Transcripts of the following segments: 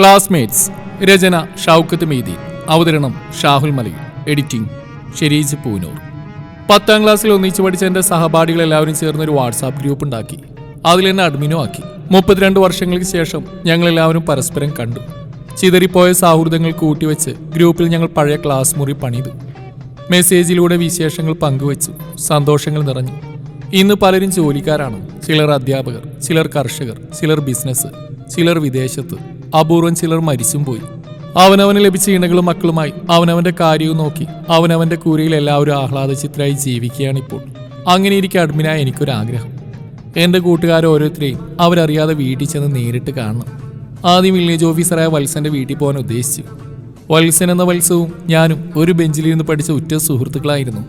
Classmates രചന ഷൗക്കത്ത് മീതി അവതരണം Shahul Malayil. Editing Shareej Poonoor. പത്താം ക്ലാസ്സിൽ ഒന്നിച്ചു പഠിച്ച എന്റെ സഹപാഠികൾ എല്ലാവരും ചേർന്ന് ഒരു വാട്സാപ്പ് ഗ്രൂപ്പ് ഉണ്ടാക്കി. അതിൽ എന്നെ അഡ്മിനോ ആക്കി. മുപ്പത്തിരണ്ട് വർഷങ്ങൾക്ക് ശേഷം ഞങ്ങൾ എല്ലാവരും പരസ്പരം കണ്ടു. ചിതറിപ്പോയ സൗഹൃദങ്ങൾ കൂട്ടിവെച്ച് ഗ്രൂപ്പിൽ ഞങ്ങൾ പഴയ ക്ലാസ് മുറി പണിതു. മെസ്സേജിലൂടെ വിശേഷങ്ങൾ പങ്കുവച്ചു. സന്തോഷങ്ങൾ നിറഞ്ഞു. ഇന്ന് പലരും ജോലിക്കാരാണ്. ചിലർ അധ്യാപകർ ചിലർ കർഷകർ ചിലർ ബിസിനസ് ചിലർ വിദേശത്ത്. അപൂർവം ചിലർ മരിച്ചും പോയി. അവനവന് ലഭിച്ച ഇണകളും മക്കളുമായി അവനവന്റെ കാര്യവും നോക്കി അവനവന്റെ കൂരയിൽ എല്ലാവരും ജീവിക്കുകയാണ് ജീവിക്കുകയാണിപ്പോൾ. അങ്ങനെ ഇരിക്കെ അഡ്മിനായ എനിക്കൊരാഗ്രഹം. എന്റെ കൂട്ടുകാർ ഓരോരുത്തരെയും അവരറിയാതെ വീട്ടിൽ ചെന്ന് നേരിട്ട് കാണണം. ആദ്യം വില്ലേജ് ഓഫീസറായ വത്സന്റെ വീട്ടിൽ പോകാൻ ഉദ്ദേശിച്ചു. വത്സൻ എന്ന വത്സവും ഞാനും ഒരു ബെഞ്ചിലിരുന്ന് പഠിച്ച ഉറ്റ സുഹൃത്തുക്കളായിരുന്നു.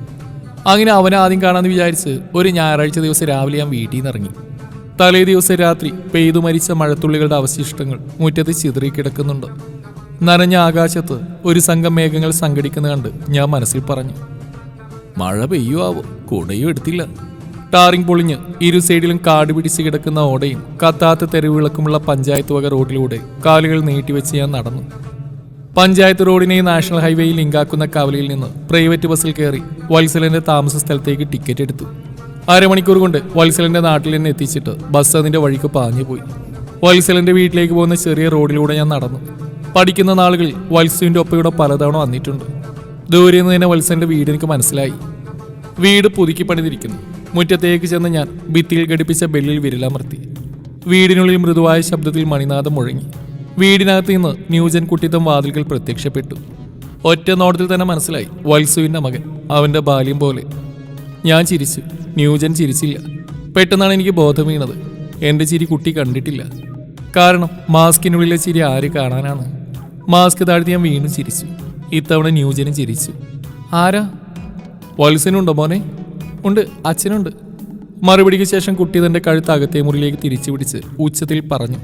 അങ്ങനെ അവനെ ആദ്യം കാണാമെന്ന് വിചാരിച്ച് ഒരു ഞായറാഴ്ച ദിവസം രാവിലെ ഞാൻ വീട്ടിൽ നിന്ന് ഇറങ്ങി. തലേ ദിവസം രാത്രി പെയ്തു മരിച്ച മഴത്തുള്ളികളുടെ അവശിഷ്ടങ്ങൾ മുറ്റത്ത് ചിതറി കിടക്കുന്നുണ്ട്. നനഞ്ഞ ആകാശത്ത് ഒരു സംഘം മേഘങ്ങൾ സംഘടിക്കുന്ന കണ്ട് ഞാൻ മനസ്സിൽ പറഞ്ഞു മഴ പെയ്യുമാവോ കുടയും എടുത്തില്ല. ടാറിങ് പൊളിഞ്ഞ് ഇരു സൈഡിലും കാട് പിടിച്ച് കിടക്കുന്ന ഓടയും കത്താത്ത തെരുവിളക്കുമുള്ള പഞ്ചായത്ത് വക റോഡിലൂടെ കാലുകൾ നീട്ടിവെച്ച് ഞാൻ നടന്നു. പഞ്ചായത്ത് റോഡിനെ നാഷണൽ ഹൈവേയിൽ ലിങ്കാക്കുന്ന കവലയിൽ നിന്ന് പ്രൈവറ്റ് ബസ്സിൽ കയറി വത്സലന്റെ താമസ സ്ഥലത്തേക്ക് ടിക്കറ്റ് എടുത്തു. അരമണിക്കൂർ കൊണ്ട് വത്സലന്റെ നാട്ടിൽ തന്നെ എത്തിച്ചിട്ട് ബസ് അതിന്റെ വഴിക്ക് പാഞ്ഞു പോയി. വത്സലന്റെ വീട്ടിലേക്ക് പോകുന്ന ചെറിയ റോഡിലൂടെ ഞാൻ നടന്നു. പഠിക്കുന്ന നാളുകളിൽ വത്സുവിന്റെ ഒപ്പയുടെ പലതവണ വന്നിട്ടുണ്ട്. ദൂരെ നിന്ന് തന്നെ വത്സലിന്റെ വീട് എനിക്ക് മനസ്സിലായി. വീട് പുതുക്കി പണിതിരിക്കുന്നു. മുറ്റത്തേക്ക് ചെന്ന് ഞാൻ ഭിത്തിയിൽ ഘടിപ്പിച്ച ബെല്ലിൽ വിരലമർത്തി വീടിനുള്ളിൽ മൃദുവായ ശബ്ദത്തിൽ മണിനാഥം മുഴങ്ങി. വീടിനകത്ത് നിന്ന് ന്യൂജൻ കുട്ടിത്തം വാതിൽകൾ പ്രത്യക്ഷപ്പെട്ടു. ഒറ്റ നോട്ടത്തിൽ തന്നെ മനസ്സിലായി വത്സുവിന്റെ മകൻ അവന്റെ ബാല്യം പോലെ ഞാൻ ചിരിച്ചു. ന്യൂജൻ ചിരിച്ചില്ല. പെട്ടെന്നാണ് എനിക്ക് ബോധം വീണത്. എന്റെ ചിരി കുട്ടി കണ്ടിട്ടില്ല. കാരണം മാസ്കിനുള്ളിലെ ചിരി ആര് കാണാനാണ്. മാസ്ക് താഴ്ത്തി ഞാൻ വീണ്ടും ചിരിച്ചു. ഇത്തവണ ന്യൂജനും ചിരിച്ചു. ആരാ? വത്സനുണ്ടോ മോനെ? ഉണ്ട് അച്ഛനുണ്ട്. മറുപടിക്ക് ശേഷം കുട്ടി തന്റെ കഴുത്ത് അകത്തെ മുറിയിലേക്ക് തിരിച്ചു പിടിച്ച് ഉച്ചത്തിൽ പറഞ്ഞു.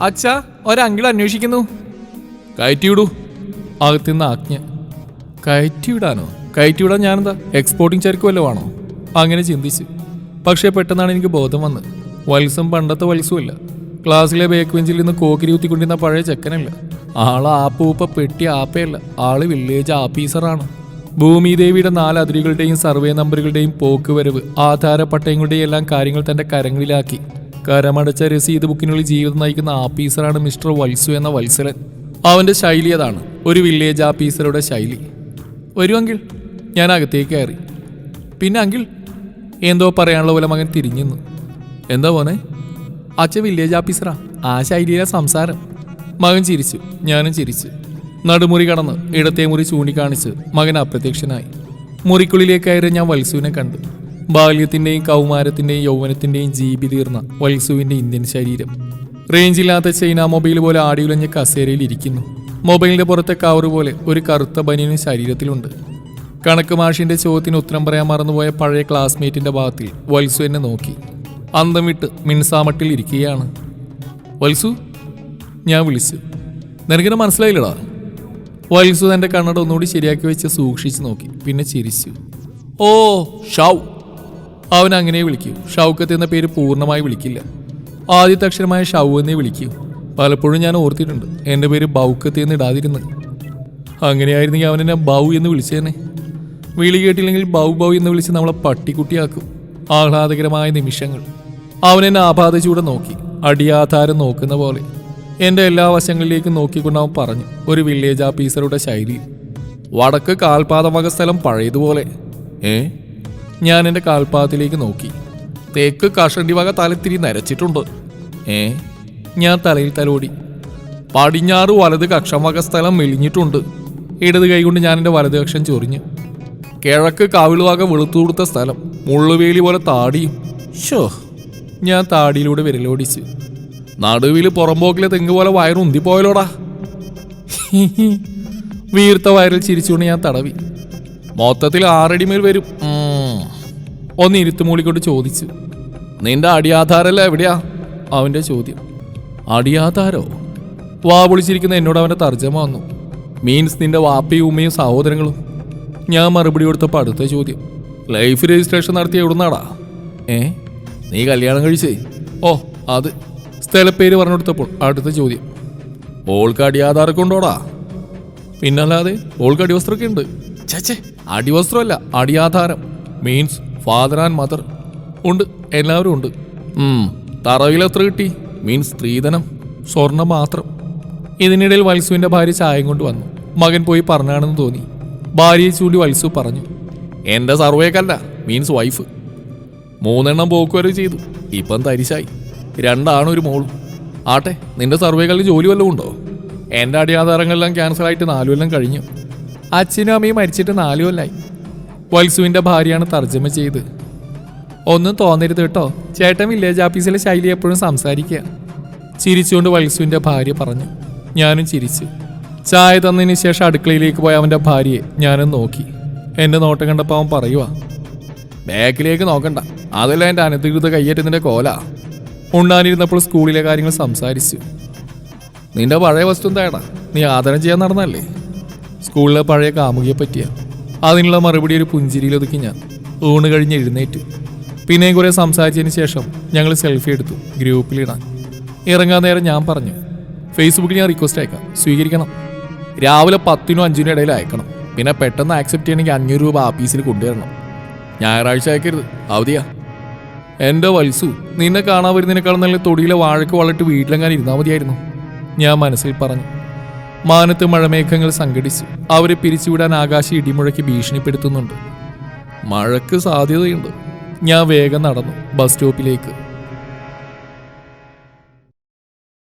അച്ഛാ ഒരങ്കിൾ അന്വേഷിക്കുന്നു. കയറ്റിവിടൂ. അകത്തുനിന്ന് ആജ്ഞ. കയറ്റിവിടാനോ? കയറ്റിവിടാൻ ഞാനെന്താ? എക്സ്പോർട്ടിംഗ് ചരക്ക് വല്ലതും ആണോ? അങ്ങനെ ചിന്തിച്ചു. പക്ഷേ പെട്ടെന്നാണ് എനിക്ക് ബോധം വന്നത് വത്സം പണ്ടത്തെ വത്സമല്ല ക്ലാസ്സിലെ ബേക്ക് ബെഞ്ചിൽ നിന്ന് കോക്കിരി കുത്തിക്കൊണ്ടിരുന്ന പഴയ ചെക്കനല്ല. ആൾ ആപ്പൂപ്പ പെട്ടി ആപ്പയല്ല. ആൾ വില്ലേജ് ആഫീസറാണ് ഭൂമിദേവിയുടെ നാല് അതിരുകളുടെയും സർവേ നമ്പറുകളുടെയും പോക്ക് വരവ് ആധാര പട്ടയങ്ങളുടെയും എല്ലാം കാര്യങ്ങൾ തന്റെ കരങ്ങളിലാക്കി. കരമടച്ച രസീത് ബുക്കിനുള്ളിൽ ജീവിതം നയിക്കുന്ന ആഫീസറാണ് മിസ്റ്റർ വത്സു എന്ന വത്സലൻ. അവന്റെ ശൈലി അതാണ്. ഒരു വില്ലേജ് ആഫീസറുടെ ശൈലി. വരൂ ഞാൻ അകത്തേക്ക് കയറി. പിന്നെ അങ്കിൾ എന്തോ പറയാനുള്ള പോലെ മകൻ തിരിഞ്ഞു എന്താ പോനെ അച്ഛൻ വില്ലേജ് ഓഫീസറാ ആ. ശൈലിയിലെ സംസാരം. മകൻ ചിരിച്ചു ഞാനും ചിരിച്ചു. നടുമുറി കടന്ന് ഇടത്തെ മുറി ചൂണ്ടിക്കാണിച്ച് മകൻ അപ്രത്യക്ഷനായി. മുറിക്കുള്ളിലേക്ക് കയറി ഞാൻ വത്സുവിനെ കണ്ടു ബാല്യത്തിന്റെയും കൗമാരത്തിന്റെയും യൗവനത്തിന്റെയും ജീവി തീർന്ന വത്സുവിന്റെ ഇന്ത്യൻ ശരീരം. റേഞ്ചില്ലാത്ത ചൈന മൊബൈൽ പോലെ ആടിയുലഞ്ഞ കസേരയിൽ ഇരിക്കുന്നു. മൊബൈലിന്റെ പുറത്തെ കവറ് പോലെ ഒരു കറുത്ത ബനിയനും ശരീരത്തിലുണ്ട്. കണക്ക് മാഷിന്റെ ചോദ്യത്തിന് ഉത്തരം പറയാൻ മറന്നുപോയ പഴയ ക്ലാസ്മേറ്റിന്റെ ഭാഗത്തിൽ വത്സു എന്നെ നോക്കി. അന്തം വിട്ട് മിൻസാമട്ടിൽ ഇരിക്കുകയാണ്. വത്സു ഞാൻ വിളിച്ചു. നിനക്കിനെ മനസ്സിലായില്ലടാ? വത്സു തന്റെ കണ്ണട ഒന്നുകൂടി ശരിയാക്കി വെച്ച് സൂക്ഷിച്ചു നോക്കി. പിന്നെ ചിരിച്ചു. ഓ ഷൗ. അവൻ അങ്ങനെ വിളിക്കൂ. ഷൗക്കത്ത് എന്ന പേര് പൂർണമായി വിളിക്കില്ല. ആദ്യത്തെ അക്ഷരമായ ഷൗ എന്നേ വിളിക്കൂ. പലപ്പോഴും ഞാൻ ഓർത്തിട്ടുണ്ട്. എന്റെ പേര് ബൗക്കത്ത് എന്ന് ഇടാതിരുന്നു അങ്ങനെയായിരുന്നെങ്കിൽ അവൻ എന്നെ ബൗ എന്ന് വിളിച്ചേനെ. വിളി കേട്ടില്ലെങ്കിൽ ബൗ ബൗ എന്ന് വിളിച്ച് നമ്മളെ പട്ടിക്കുട്ടിയാക്കും. ആഹ്ലാദകരമായ നിമിഷങ്ങൾ. അവൻ എന്നെ ആപാദിച്ചൂടെ നോക്കി. അടിയാധാരം നോക്കുന്ന പോലെ. എന്റെ എല്ലാ വശങ്ങളിലേക്കും നോക്കിക്കൊണ്ട് അവൻ പറഞ്ഞു ഒരു വില്ലേജ് ഓഫീസറുടെ ശൈലി. വടക്ക് കാൽപാദമക സ്ഥലം പഴയതുപോലെ. ഏ? ഞാൻ എന്റെ കാൽപാദത്തിലേക്ക് നോക്കി. തേക്ക് കഷണ്ടി വക തലത്തിരി നരച്ചിട്ടുണ്ട്. ഏ? ഞാൻ തലയിൽ തലോടി. പടിഞ്ഞാറ് വലത് കക്ഷം വക സ്ഥലം മെലിഞ്ഞിട്ടുണ്ട്. ഇടത് കൈകൊണ്ട് ഞാൻ എന്റെ വലത് കക്ഷം ചൊറിഞ്ഞു. കിഴക്ക് കാവിളുവാകെ വെളുത്തു കൊടുത്ത സ്ഥലം മുള്ളുവേലി പോലെ താടിയും. ഷോ ഞാൻ താടിയിലൂടെ വിരലോടിച്ച്. നടുവിൽ പുറമ്പോക്കിലെ തെങ്ങ് പോലെ വയറുന്തിപ്പോയലോടാ വീർത്ത വയറിൽ ചിരിച്ചുകൊണ്ട് ഞാൻ തടവി. മൊത്തത്തിൽ ആറടി മേൽ വരും. ഒന്ന് ഇരുത്തുമൂളിക്കൊണ്ട് ചോദിച്ചു. നിന്റെ അടിയാധാരല്ല എവിടെയാ? അവന്റെ ചോദ്യം. അടിയാധാരോ? വാ പൊളിച്ചിരിക്കുന്ന എന്നോട് അവന്റെ തർജമ വന്നു. മീൻസ് നിന്റെ വാപ്പയും ഉമ്മയും സഹോദരങ്ങളും. ഞാൻ മറുപടി കൊടുത്തപ്പോൾ അടുത്ത ചോദ്യം. ലൈഫ് രജിസ്ട്രേഷൻ നടത്തിയ എവിടുന്നാടാ? ഏ? നീ കല്യാണം കഴിച്ചേ? ഓ അത്. സ്ഥലപ്പേര് പറഞ്ഞു കൊടുത്തപ്പോൾ അടുത്ത ചോദ്യം. ഓൾക്ക് ആധാറൊക്കെ ഉണ്ടോടാ പിന്നല്ലാതെ ഓൾക്ക് അടിവസ്ത്രമൊക്കെ ഉണ്ട് ചേച്ചേ അടിവസ്ത്രമല്ല അടിയാധാരം മീൻസ് ഫാദർ ആൻഡ് മദർ ഉണ്ട് എല്ലാവരും ഉണ്ട്. തറവിൽ എത്ര കിട്ടി? മീൻസ് സ്ത്രീധനം സ്വർണം മാത്രം. ഇതിനിടയിൽ വത്സുവിന്റെ ഭാര്യ ചായം കൊണ്ട് വന്നു. മകൻ പോയി പറഞ്ഞാണെന്ന് തോന്നി. ഭാര്യയെ ചൂണ്ടി വത്സു പറഞ്ഞു എന്റെ സർവേക്കല്ല മീൻസ് വൈഫ് മൂന്നെണ്ണം പോക്കുവരെ ചെയ്തു. ഇപ്പം തരിശായി. രണ്ടാണ് ഒരു മോളും. ആട്ടെ നിന്റെ സർവേകളിൽ ജോലി വല്ലതും ഉണ്ടോ? എന്റെ അടിയാധാരങ്ങളെല്ലാം ക്യാൻസൽ ആയിട്ട് നാലു കൊല്ലം കഴിഞ്ഞു. അച്ഛനും അമ്മയും മരിച്ചിട്ട് നാലു കൊല്ലായി. വത്സുവിന്റെ ഭാര്യയാണ് തർജമ ചെയ്ത്. ഒന്നും തോന്നരുത് കേട്ടോ. ചേട്ടൻ വില്ലേജ് ഓഫീസിലെ ശൈലി എപ്പോഴും സംസാരിക്കുക. ചിരിച്ചുകൊണ്ട് വത്സുവിന്റെ ഭാര്യ പറഞ്ഞു ഞാനും ചിരിച്ചു. ചായ തന്നതിന് ശേഷം അടുക്കളയിലേക്ക് പോയ അവന്റെ ഭാര്യയെ ഞാനും നോക്കി. എന്റെ നോട്ടം കണ്ടപ്പോൾ അവൻ പറയുവാ ബാക്കിലേക്ക് നോക്കണ്ട. അതല്ല എന്റെ അനധികൃത കയ്യേറ്റത്തിന്റെ കോല. ഉണ്ണാനിരുന്നപ്പോൾ സ്കൂളിലെ കാര്യങ്ങൾ സംസാരിച്ചു. നിന്റെ പഴയ വസ്തു എന്തായടാ? നീ ആദരം ചെയ്യാൻ നടന്നല്ലേ സ്കൂളിലെ പഴയ കാമുകിയെ പറ്റിയ അതിനുള്ള മറുപടി ഒരു പുഞ്ചിരിയിൽ ഒതുക്കി ഞാൻ. ഊണ് കഴിഞ്ഞ് എഴുന്നേറ്റു. പിന്നെയും കുറേ സംസാരിച്ചതിന് ശേഷം ഞങ്ങൾ സെൽഫി എടുത്തു ഗ്രൂപ്പിലിടാൻ. ഇറങ്ങാൻ നേരം ഞാൻ പറഞ്ഞു ഫേസ്ബുക്കിൽ ഞാൻ റിക്വസ്റ്റ് അയക്കാം. സ്വീകരിക്കണം. രാവിലെ പത്തിനും അഞ്ചിനും ഇടയിൽ അയക്കണം. പിന്നെ പെട്ടെന്ന് ആക്സെപ്റ്റ് ചെയ്യണമെങ്കിൽ അഞ്ഞൂറ് രൂപ ആപ്പീസിൽ കൊണ്ടുവരണം. ഞായറാഴ്ച അയക്കരുത്. അവധിയാ. എന്റെ വത്സു നിന്നെ കാണാൻ വരുന്നതിനേക്കാൾ നല്ല തൊടിയിലെ വാഴക്ക് വളട്ട് വീട്ടിലെങ്ങാൻ ഇരുന്നാൽ മതിയായിരുന്നു. ഞാൻ മനസ്സിൽ പറഞ്ഞു. മാനത്ത് മഴമേഘങ്ങൾ സംഘടിച്ചു അവരെ പിരിച്ചുവിടാൻ ആകാശം ഇടിമുഴക്കി ഭീഷണിപ്പെടുത്തുന്നുണ്ട്. മഴയ്ക്ക് സാധ്യതയുണ്ട്. ഞാൻ വേഗം നടന്നു. ബസ് സ്റ്റോപ്പിലേക്ക്.